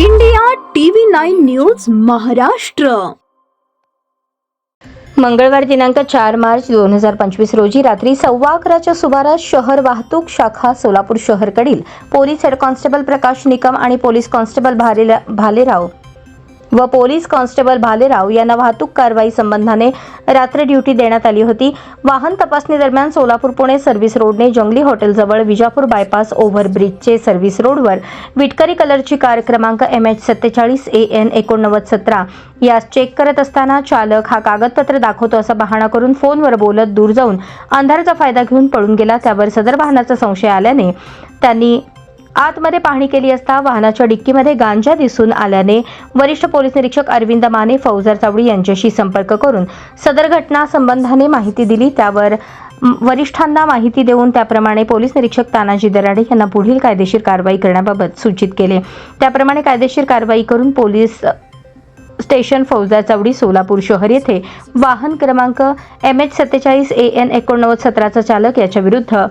India TV nine news Maharashtra. मंगळवार दिनांक चार मार्च दोन हजार पंचवीस रोजी रात्री सव्वा अकराच्या सुमारास शहर वाहतूक शाखा Solapur शहरकडील police head constable Prakash Nikam आणि पोलीस कॉन्स्टेबल भालेराव व पोलीस कॉन्स्टेबल भालेराव यांना वाहतूक कारवाई संबंधाने रात्र ड्युटी देण्यात आली होती. वाहन तपासणी दरम्यान सोलापूर पुणे सर्व्हिस रोडने जंगली हॉटेलजवळ विजापूर बायपास ओव्हरब्रिजचे सर्व्हिस रोडवर विटकरी कलरची कार क्रमांक एम एच सत्तेचाळीस ए एन एकोणनव्वद सतरा यास चेक करत असताना चालक हा कागदपत्र दाखवतो असा बहाणा करून फोनवर बोलत दूर जाऊन अंधाराचा फायदा घेऊन पळून गेला. त्यावर सदर वाहनाचा संशय आल्याने त्यांनी आतमध्ये पाहणी केली असता वाहनाच्या डिक्कीमध्ये गांजा दिसून आल्याने वरिष्ठ पोलीस निरीक्षक अरविंद माने फौजर चावडी यांच्याशी संपर्क करून सदर घटना संबंधाने माहिती दिली. त्यावर वरिष्ठांना माहिती देऊन त्याप्रमाणे पोलीस निरीक्षक तानाजी दराडे यांना पुढील कायदेशीर कारवाई करण्याबाबत सूचित केले. त्याप्रमाणे कायदेशीर कारवाई करून पोलीस स्टेशन फौजदार चावडी सोलापूर शहर येथे वाहन क्रमांक एम एच सत्तेचाळीस ए एन एकोणनव्वद सतराचा चालक याच्या विरुद्ध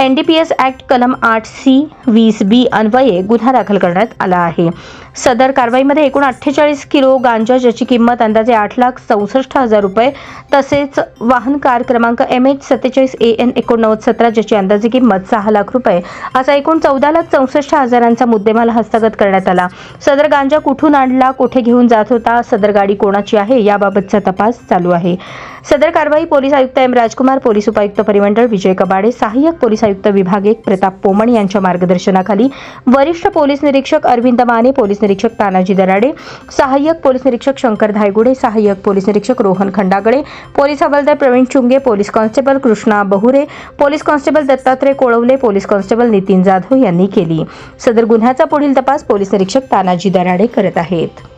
N D P S act कलम आठ सी वीस बी अन्वये गुन्हा दाखल करण्यात आला आहे. सदर कारवाईमध्ये एकूण अठ्ठेचाळीस किलो गांजा ज्याची किंमत अंदाजे आठ लाख चौसष्ट हजार रुपये तसेच वाहन कार क्रमांक एम एच सत्तेचाळीस ए एन एकोणनव्वद सतरा ज्याची अंदाजे किंमत सहा लाख रुपये असा एकूण चौदा लाख चौसष्ट हजारांचा मुद्देमाल हस्तगत करण्यात आला. सदर गांजा कुठून आणला कुठे घेऊन जात होता सदर गाडी कोणाची आहे याबाबतचा तपास चालू आहे. सदर कारवाई पोलीस आयुक्त एम राजकुमार पोलीस उपायुक्त परिमंडळ विजय कबाडे सहाय्यक पोलीस आयुक्त विभाग एक प्रताप पोमण यांच्या मार्गदर्शनाखाली वरिष्ठ पोलीस निरीक्षक अरविंद माने पोलीस निरीक्षक तानाजी दराडे सहाय्यक पोलीस निरीक्षक शंकर धायगुडे सहाय्यक पोलीस निरीक्षक रोहन खंडागळे पोलीस हवालदार Pravin Chunge police constable Krishna Bahure police constable Dattatray Kolawale police constable Nitin Jadhav यांनी केली. सदर गुन्ह्याचा पुढील तपास पोलीस निरीक्षक तानाजी दराडे करत आहेत.